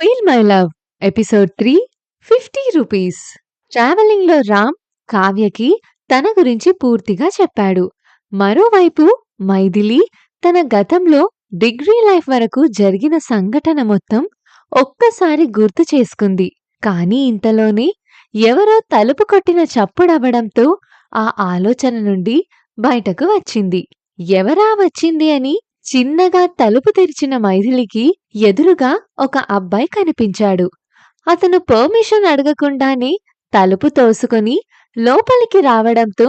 Feel my love episode three fifty rupees ట్రావెలింగ్లో Ram కావ్యకి తన గురించి పూర్తిగా చెప్పాడు. మరోవైపు మైథిలి తన గతంలో డిగ్రీ లైఫ్ వరకు జరిగిన సంఘటన మొత్తం ఒక్కసారి గుర్తు చేసుకుంది. కానీ ఇంతలోనే ఎవరో తలుపు కొట్టిన చప్పుడవ్వడంతో ఆ ఆలోచన నుండి బయటకు వచ్చింది. ఎవరా వచ్చింది అని చిన్నగా తలుపు తెరిచిన మైథిలికి ఎదురుగా ఒక అబ్బాయి కనిపించాడు. అతను పర్మిషన్ అడగకుండానే తలుపు తోసుకొని లోపలికి రావడంతో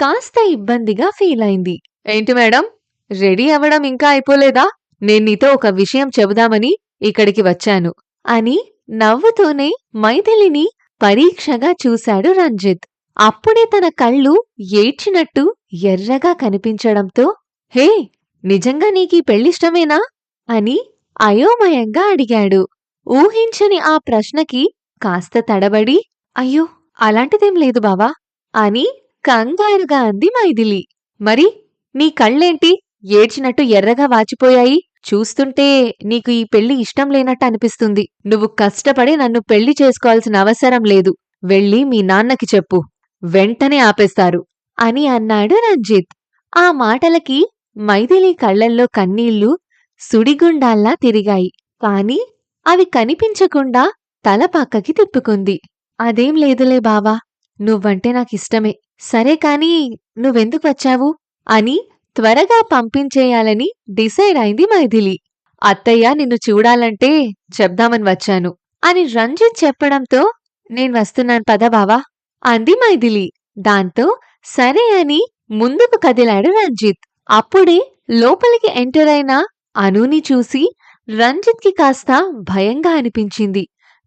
కాస్త ఇబ్బందిగా ఫీల్ అయింది. ఏంటి మేడం? రెడీ అవ్వడం ఇంకా అయిపోలేదా? నేను నీతో ఒక విషయం చెబుదామని ఇక్కడికి వచ్చాను అని నవ్వుతూనే మైథిలిని పరీక్షగా చూశాడు రంజిత్. అప్పుడే తన కళ్ళు ఏడ్చినట్టు ఎర్రగా కనిపించడంతో హే నిజంగా నీకీ పెళ్ళిష్టమేనా? అని అయోమయంగా అడిగాడు. ఊహించని ఆ ప్రశ్నకి కాస్త తడబడి అయ్యో అలాంటిదేం లేదు బావా అని కంగారుగా అంది మైథిలి. మరి నీ కళ్ళేంటి? ఏడ్చినట్టు ఎర్రగా వాచిపోయాయి. చూస్తుంటే నీకు ఈ పెళ్ళి ఇష్టం లేనట్టు అనిపిస్తుంది. నువ్వు కష్టపడి నన్ను పెళ్ళి చేసుకోవాల్సిన అవసరం లేదు. వెళ్ళి మీ నాన్నకి చెప్పు. వెంటనే ఆపేస్తారు అని అన్నాడు రంజిత్. ఆ మాటలకి మైథిలి కళ్ళల్లో కన్నీళ్ళు సుడిగుండాల్లా తిరిగాయి. కాని అవి కనిపించకుండా తల పక్కకి తిప్పుకుంది. అదేం లేదులే బావా నువ్వంటే నాకిష్టమే. సరే కాని నువ్వెందుకు వచ్చావు? అని త్వరగా పంపించేయాలని డిసైడ్ అయింది మైథిలి. అత్తయ్య నిన్ను చూడాలంటే చెప్దామని వచ్చాను. అని రంజిత్ చెప్పడంతో నేను వస్తున్నాను పద బావా అంది మైథిలి. దాంతో సరే అని ముందుకు కదిలాడు రంజిత్. అప్పుడే లోపలికి ఎంటర్ అయిన అనుని చూసి రంజిత్కి కాస్త భయంగా అనిపించింది.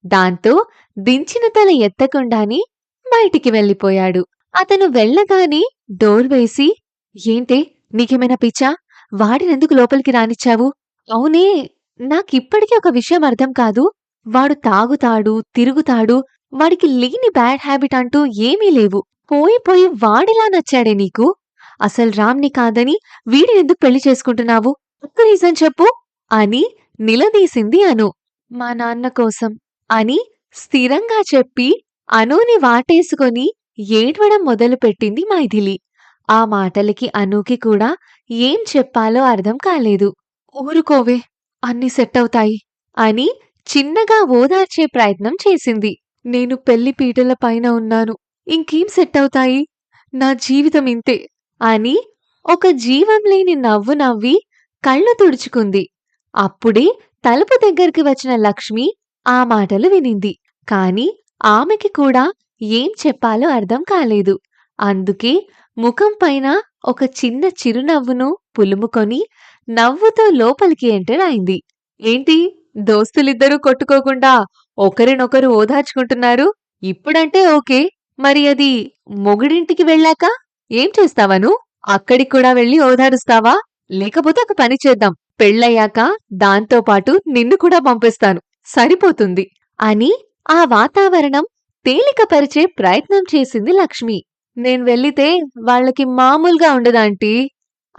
దాంతో దించిన తల ఎత్తకుండానే బయటికి వెళ్ళిపోయాడు. అతను వెళ్ళగానే డోర్ వేసి ఏంటే నీకేమైనా పిచ్చా? వాడినెందుకు లోపలికి రానిచ్చావు? అవునే నాకిప్పటికీ ఒక విషయం అర్థం కాదు. వాడు తాగుతాడు తిరుగుతాడు వాడికి లేని బ్యాడ్ హ్యాబిట్ అంటూ ఏమీ లేవు. పోయి పోయి వాడిలా నచ్చాడే నీకు? అసలు రామ్ని కాదని వీడినెందుకు పెళ్ళి చేసుకుంటున్నావు? ఒక్క రీజన్ చెప్పు. అని నిలదీసింది అను. మా నాన్న కోసం. అని స్థిరంగా చెప్పి అనుని వాటేసుకొని ఏడ్వడం మొదలుపెట్టింది మైథిలి. ఆ మాటలకి అనుకి కూడా ఏం చెప్పాలో అర్థం కాలేదు. ఊరుకోవే అన్ని సెట్ అవుతాయి అని చిన్నగా ఓదార్చే ప్రయత్నం చేసింది. నేను పెళ్ళి పీటల పైన ఉన్నాను. ఇంకేం సెట్ అవుతాయి నా జీవితం ఇంతే. అని ఒక జీవం లేని నవ్వు నవ్వి కళ్ళు తుడుచుకుంది. అప్పుడే తలుపు దగ్గరికి వచ్చిన లక్ష్మి ఆ మాటలు వినింది. కాని ఆమెకి కూడా ఏం చెప్పాలో అర్థం కాలేదు. అందుకే ముఖం పైన ఒక చిన్న చిరునవ్వును పులుముకొని నవ్వుతో లోపలికి ఎంటర్ అయింది. ఏంటి? దోస్తులిద్దరూ కొట్టుకోకుండా ఒకరినొకరు ఓదార్చుకుంటున్నారు? ఇప్పుడంటే ఓకే. మరి అది మొగుడింటికి వెళ్ళాక? ఏం చేస్తావను అక్కడికి కూడా వెళ్ళి ఓదారుస్తావా? లేకపోతే ఒక పని చేద్దాం. పెళ్ళయ్యాక దాంతో పాటు నిన్ను కూడా పంపిస్తాను. సరిపోతుంది. అని ఆ వాతావరణం తేలికపరిచే ప్రయత్నం చేసింది లక్ష్మి. నేను వెళ్ళితే వాళ్ళకి మామూలుగా ఉండదాంటీ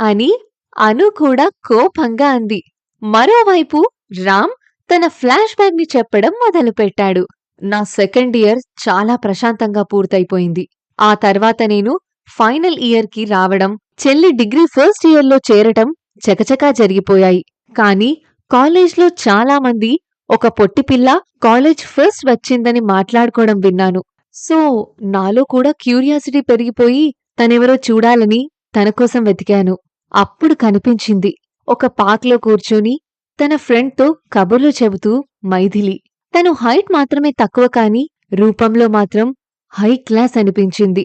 అని అను కూడా కోపంగా అంది. మరోవైపు రామ్ తన ఫ్లాష్ బ్యాక్ని చెప్పడం మొదలుపెట్టాడు. నా సెకండ్ ఇయర్ చాలా ప్రశాంతంగా పూర్తయిపోయింది. ఆ తర్వాత నేను ఫైనల్ ఇయర్కి రావడం చెల్లి డిగ్రీ ఫస్ట్ ఇయర్లో చేరటం చకచకా జరిగిపోయాయి. కానీ కాలేజ్లో చాలా మంది ఒక పొట్టి పిల్ల కాలేజ్ ఫస్ట్ వచ్చిందని మాట్లాడుకోవడం విన్నాను. సో నాలో కూడా క్యూరియాసిటీ పెరిగిపోయి తనెవరో చూడాలని తన కోసం వెతికాను. అప్పుడు కనిపించింది ఒక పార్క్లో కూర్చొని తన ఫ్రెండ్తో కబుర్లు చెబుతూ మైథిలి. తను హైట్ మాత్రమే తక్కువ కాని రూపంలో మాత్రం హై క్లాస్ అనిపించింది.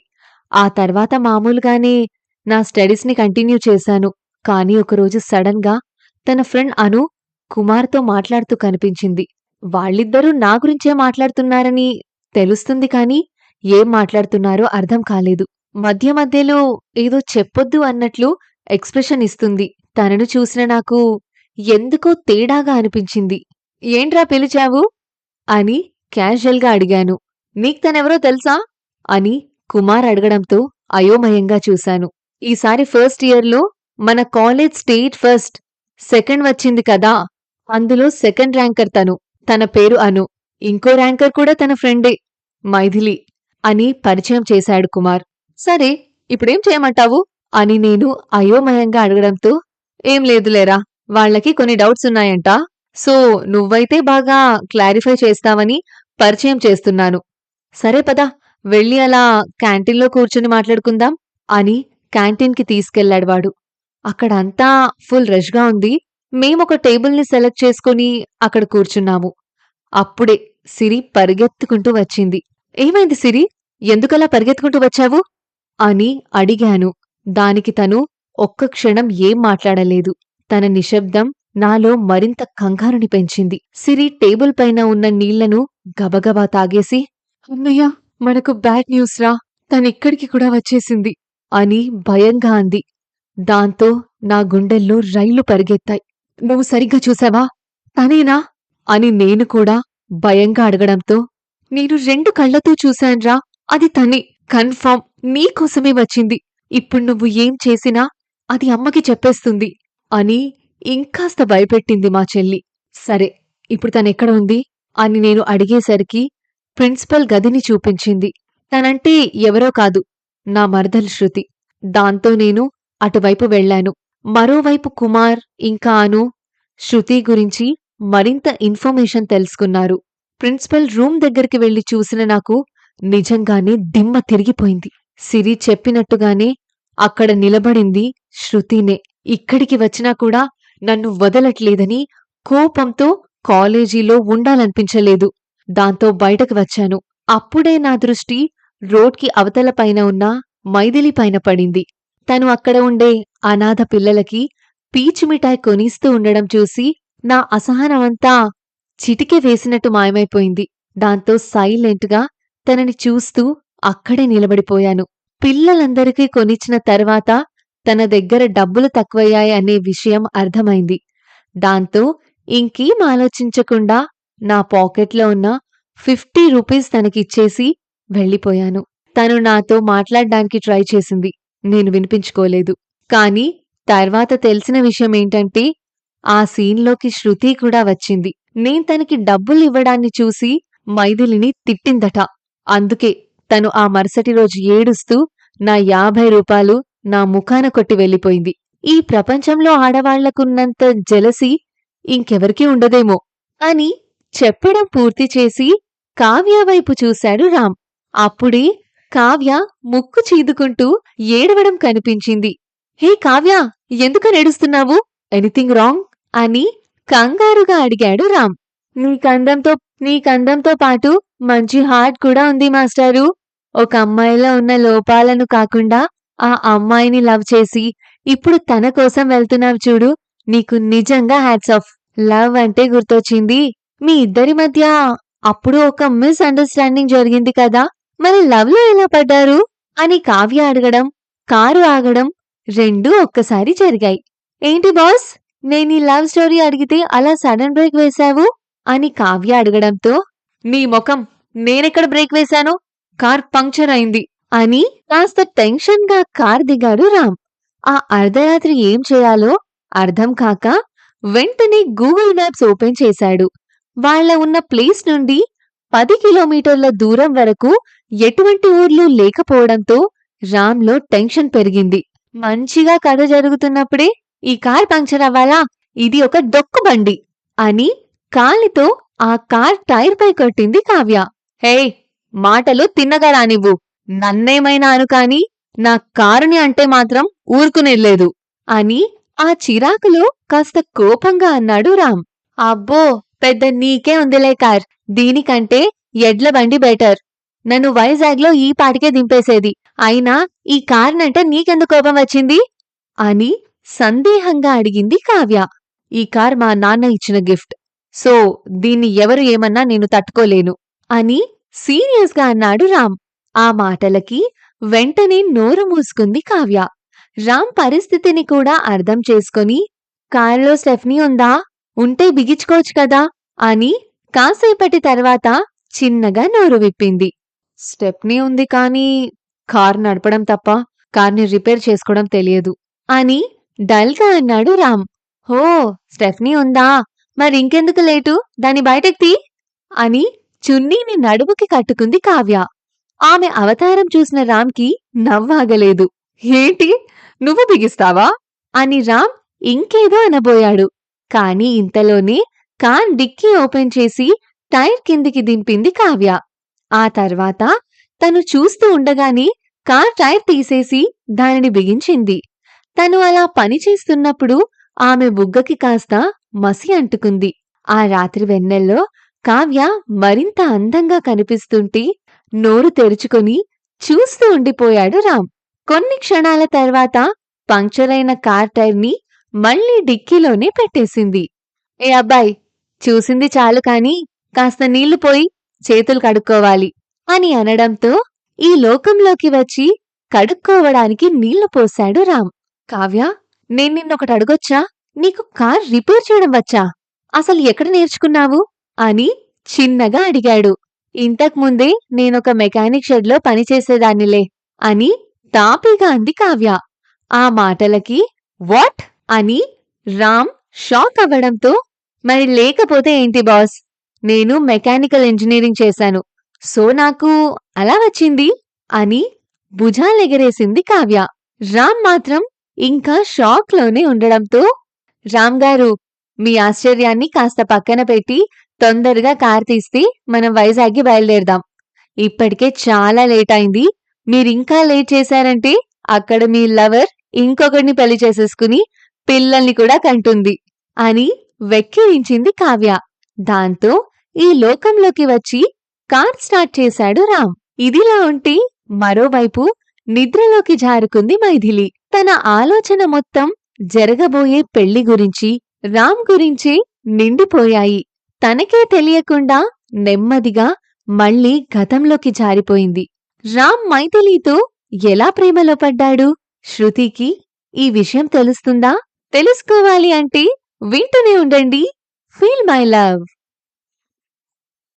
ఆ తర్వాత మామూలుగానే నా స్టడీస్ని కంటిన్యూ చేశాను. కానీ ఒకరోజు సడన్గా తన ఫ్రెండ్ అను కుమార్తో మాట్లాడుతూ కనిపించింది. వాళ్ళిద్దరూ నా గురించే మాట్లాడుతున్నారని తెలుస్తుంది కాని ఏం మాట్లాడుతున్నారో అర్థం కాలేదు. మధ్య మధ్యలో ఏదో చెప్పొద్దు అన్నట్లు ఎక్స్ప్రెషన్ ఇస్తుంది. తనను చూసిన నాకు ఎందుకో తేడాగా అనిపించింది. ఏంట్రా పిలిచావు? అని క్యాజువల్గా అడిగాను. నీకు తనెవరో తెలుసా? అని కుమార్ అడగడంతో అయోమయంగా చూశాను. ఈసారి ఫస్ట్ ఇయర్లో మన కాలేజ్ స్టేట్ ఫస్ట్ సెకండ్ వచ్చింది కదా. అందులో సెకండ్ ర్యాంకర్ తను. తన పేరు అను. ఇంకో ర్యాంకర్ కూడా తన ఫ్రెండే. మైథిలి అని పరిచయం చేశాడు కుమార్. సరే ఇప్పుడేం చేయమంటావు? అని నేను అయోమయంగా అడగడంతో ఏం లేదులేరా వాళ్ళకి కొన్ని డౌట్స్ ఉన్నాయంట. సో నువ్వైతే బాగా క్లారిఫై చేస్తావని పరిచయం చేస్తున్నాను. సరే పదా వెళ్ళి అలా క్యాంటీన్లో కూర్చుని మాట్లాడుకుందాం అని క్యాంటీన్కి తీసుకెళ్ళాడు వాడు. అక్కడంతా ఫుల్ రష్గా ఉంది. మేమొక టేబుల్ని సెలెక్ట్ చేసుకుని అక్కడ కూర్చున్నాము. అప్పుడే సిరి పరిగెత్తుకుంటూ వచ్చింది. ఏమైంది సిరి? ఎందుకలా పరిగెత్తుకుంటూ వచ్చావు? అని అడిగాను. దానికి తను ఒక్క క్షణం ఏం మాట్లాడలేదు. తన నిశ్శబ్దం నాలో మరింత కంగారుని పెంచింది. సిరి టేబుల్ పైన ఉన్న నీళ్ళను గబగబా తాగేసి అన్నయ్య మనకు బ్యాడ్ న్యూస్ రా తనిక్కడికి కూడా వచ్చేసింది. అని భయంగా అంది. దాంతో నా గుండెల్లో రైళ్ళు పరిగెత్తాయి. నువ్వు సరిగ్గా చూసావా? తనేనా? అని నేను కూడా భయంగా అడగడంతో నేను రెండు కళ్ళతో చూశాన్రా. అది తనే. కన్ఫర్మ్ నీకోసమే వచ్చింది. ఇప్పుడు నువ్వు ఏం చేసినా అది అమ్మకి చెప్పేస్తుంది. అని ఇంకాస్త భయపెట్టింది మా చెల్లి. సరే ఇప్పుడు తనెక్కడ ఉంది? అని నేను అడిగేసరికి ప్రిన్సిపల్ గదిని చూపించింది. తనంటే ఎవరో కాదు నా మరదలు శృతి. దాంతో నేను అటువైపు వెళ్ళాను. మరోవైపు కుమార్ ఇంకా అను శృతి గురించి మరింత ఇన్ఫర్మేషన్ తెలుసుకున్నారు. ప్రిన్సిపల్ రూమ్ దగ్గరికి వెళ్ళి చూసిన నాకు నిజంగానే దిమ్మ తిరిగిపోయింది. సిరి చెప్పినట్టుగానే అక్కడ నిలబడింది శృతినే. ఇక్కడికి వచ్చినా కూడా నన్ను వదలట్లేదని కోపంతో కాలేజీలో ఉండాలనిపించలేదు. దాంతో బయటకు వచ్చాను. అప్పుడే నా దృష్టి రోడ్కి అవతల పైన ఉన్న మైథిలి పైన పడింది. తను అక్కడ ఉండే అనాథ పిల్లలకి పీచు మిఠాయి కొనిస్తూ ఉండడం చూసి నా అసహనమంతా చిటికె వేసినట్టు మాయమైపోయింది. దాంతో సైలెంట్గా తనని చూస్తూ అక్కడే నిలబడిపోయాను. పిల్లలందరికీ కొనిచ్చిన తర్వాత తన దగ్గర డబ్బులు తక్కువయ్యాయి అనే విషయం అర్థమైంది. దాంతో ఇంకేం ఆలోచించకుండా నా పాకెట్లో ఉన్న ఫిఫ్టీ రూపీస్ తనకిచ్చేసి వెళ్ళిపోయాను. తను నాతో మాట్లాడ్డానికి ట్రై చేసింది. నేను వినిపించుకోలేదు. కాని తర్వాత తెలిసిన విషయం ఏంటంటే ఆ సీన్లోకి శృతి కూడా వచ్చింది. నేను తనకి డబ్బులు ఇవ్వడాన్ని చూసి మైథిలిని తిట్టిందట. అందుకే తను ఆ మరుసటి రోజు ఏడుస్తూ నా యాభై రూపాయలు నా ముఖాన కొట్టి వెళ్ళిపోయింది. ఈ ప్రపంచంలో ఆడవాళ్ళకున్నంత జలసి ఇంకెవరికీ ఉండదేమో అని చెప్పడం పూర్తి చేసి కావ్య వైపు చూశాడు రామ్. అప్పుడే కావ్య ముక్కు చీదుకుంటూ ఏడవడం కనిపించింది. హే కావ్య ఎందుకు నేడుస్తున్నావు ఎనీథింగ్ రాంగ్? అని కంగారుగా అడిగాడు రామ్. నీకందంతో నీకందంతో పాటు మంచి హార్ట్ కూడా ఉంది మాస్టారు. ఒక అమ్మాయిలో ఉన్న లోపాలను కాకుండా ఆ అమ్మాయిని లవ్ చేసి ఇప్పుడు తన కోసం వెళ్తున్నావు చూడు. నీకు నిజంగా హ్యాట్స్ ఆఫ్. లవ్ అంటే గుర్తొచ్చింది. మీ ఇద్దరి మధ్య అప్పుడు ఒక మిస్ అండర్స్టాండింగ్ జరిగింది కదా? మరి లవ్లో ఎలా పడ్డారు? అని కావ్య అడగడం కారు ఆగడం రెండూ ఒక్కసారి జరిగాయి. ఏంటి బాస్? నేను ఈ లవ్ స్టోరీ అడిగితే అలా సడన్ బ్రేక్ వేశావు? అని కావ్య అడగడంతో నీ ముఖం నేనెక్కడ బ్రేక్ వేశాను? కార్ పంక్చర్ అయింది. అని కాస్త టెన్షన్గా కార్ దిగాడు రామ్. ఆ అర్ధరాత్రి ఏం చేయాలో అర్థం కాక వెంటనే గూగుల్ మ్యాప్స్ ఓపెన్ చేశాడు. వాళ్ళ ఉన్న ప్లేస్ నుండి పది కిలోమీటర్ల దూరం వరకు ఎటువంటి ఊర్లు లేకపోవడంతో రామ్లో టెన్షన్ పెరిగింది. మంచిగా కథ జరుగుతున్నప్పుడే ఈ కార్ పంక్చర్ అవ్వాలా? ఇది ఒక డొక్కు బండి అని కాలితో ఆ కార్ టైర్ పై కొట్టింది కావ్య. హే మాటలు తిన్నగా రానివ్వు. నన్నేమైనా అను కాని నా కారుని అంటే మాత్రం ఊరుకునేలేదు అని ఆ చిరాకులో కాస్త కోపంగా అన్నాడు రామ్. అబ్బో పెద్ద నీకే ఉందిలే కార్. దీనికంటే ఎడ్ల బండి బెటర్. నన్ను వైజాగ్లో ఈ పాటికే దింపేసేది. అయినా ఈ కార్నంటే నీకెందుకు కోపం వచ్చింది? అని సందేహంగా అడిగింది కావ్య. ఈ కార్ మా నాన్న ఇచ్చిన గిఫ్ట్. సో దీన్ని ఎవరు ఏమన్నా నేను తట్టుకోలేను. అని సీరియస్గా అన్నాడు రామ్. ఆ మాటలకి వెంటనే నోరు మూసుకుంది కావ్య. రామ్ పరిస్థితిని కూడా అర్థం చేసుకొని కారులో స్టెఫ్నీ ఉందా? ఉంటే బిగించుకోవచ్చు కదా అని కాసేపటి తర్వాత చిన్నగా నోరు విప్పింది. స్టెప్నీ ఉంది కానీ కార్ నడపడం తప్ప కార్ని రిపేర్ చేసుకోవడం తెలియదు అని డల్గా అన్నాడు రామ్. హో స్టెఫ్నీ ఉందా? మరింకెందుకు లేటు? దాన్ని బయటకు తీ అని చున్నీని నడుముకి కట్టుకుంది కావ్య. ఆమె అవతారం చూసిన రామ్కి నవ్వాగలేదు. ఏంటి? నువ్వు బిగిస్తావా? అని రామ్ ఇంకేదో అనబోయాడు. కాని ఇంతలోనే కార్ డిక్కీ ఓపెన్ చేసి టైర్ కిందికి దింపింది కావ్య. ఆ తర్వాత తను చూస్తూ ఉండగానే కార్ టైర్ తీసేసి దానిని బిగించింది. తను అలా పని చేస్తున్నప్పుడు ఆమె బుగ్గకి కాస్త మసి అంటుకుంది. ఆ రాత్రి వెన్నెల్లో కావ్య మరింత అందంగా కనిపిస్తుంటే నోరు తెరుచుకొని చూస్తూ ఉండిపోయాడు రామ్. కొన్ని క్షణాల తర్వాత పంక్చరైన కార్ టైర్ని మళ్ళీ డిక్కీలోనే పెట్టేసింది. ఏ అబ్బాయి చూసింది చాలు కాని కాస్త నీళ్ళు పోయి చేతులు కడుక్కోవాలి అని అనడంతో ఈ లోకంలోకి వచ్చి కడుక్కోవడానికి నీళ్ళు పోశాడు రామ్. కావ్య నేను నిన్నొకటి అడగొచ్చా? నీకు కార్ రిపేర్ చేయడం వచ్చా? అసలు ఎక్కడ నేర్చుకున్నావు? అని చిన్నగా అడిగాడు. ఇంతకుముందే నేనొక మెకానిక్ షెడ్లో పనిచేసేదాన్నిలే అని తాపీగా అంది కావ్య. ఆ మాటలకి వాట్? అని రామ్ షాక్ అవ్వడంతో మరి లేకపోతే ఏంటి బాస్? నేను మెకానికల్ ఇంజనీరింగ్ చేశాను. సో నాకు అలా వచ్చింది? అని భుజాలెగరేసింది కావ్య. రామ్ మాత్రం ఇంకా షాక్లోనే ఉండడంతో రామ్ గారు మీ ఆశ్చర్యాన్ని కాస్త పక్కన పెట్టి తొందరగా కార్ తీస్తే మనం వైజాగ్కి బయలుదేరదాం. ఇప్పటికే చాలా లేట్ అయింది మీరింకా లేట్ చేశారంటే అక్కడ మీ లవర్ ఇంకొకరిని పెళ్ళి చేసేసుకుని పిల్లల్ని కూడా కంటుంది అని వెక్కిరించింది కావ్య. దాంతో ఈ లోకంలోకి వచ్చి కార్ స్టార్ట్ చేశాడు రామ్. ఇదిలా ఉంటే మరోవైపు నిద్రలోకి జారుకుంది మైథిలి. తన ఆలోచన మొత్తం జరగబోయే పెళ్ళి గురించి రామ్ గురించి నిండిపోయాయి. తనకే తెలియకుండా నెమ్మదిగా మళ్ళీ గతంలోకి జారిపోయింది. రామ్ మైథిలితో ఎలా ప్రేమలో పడ్డాడు? శృతికి ఈ విషయం తెలుస్తుందా? తెలుసుకోవాలి అంటే వింటూనే ఉండండి. Feel my love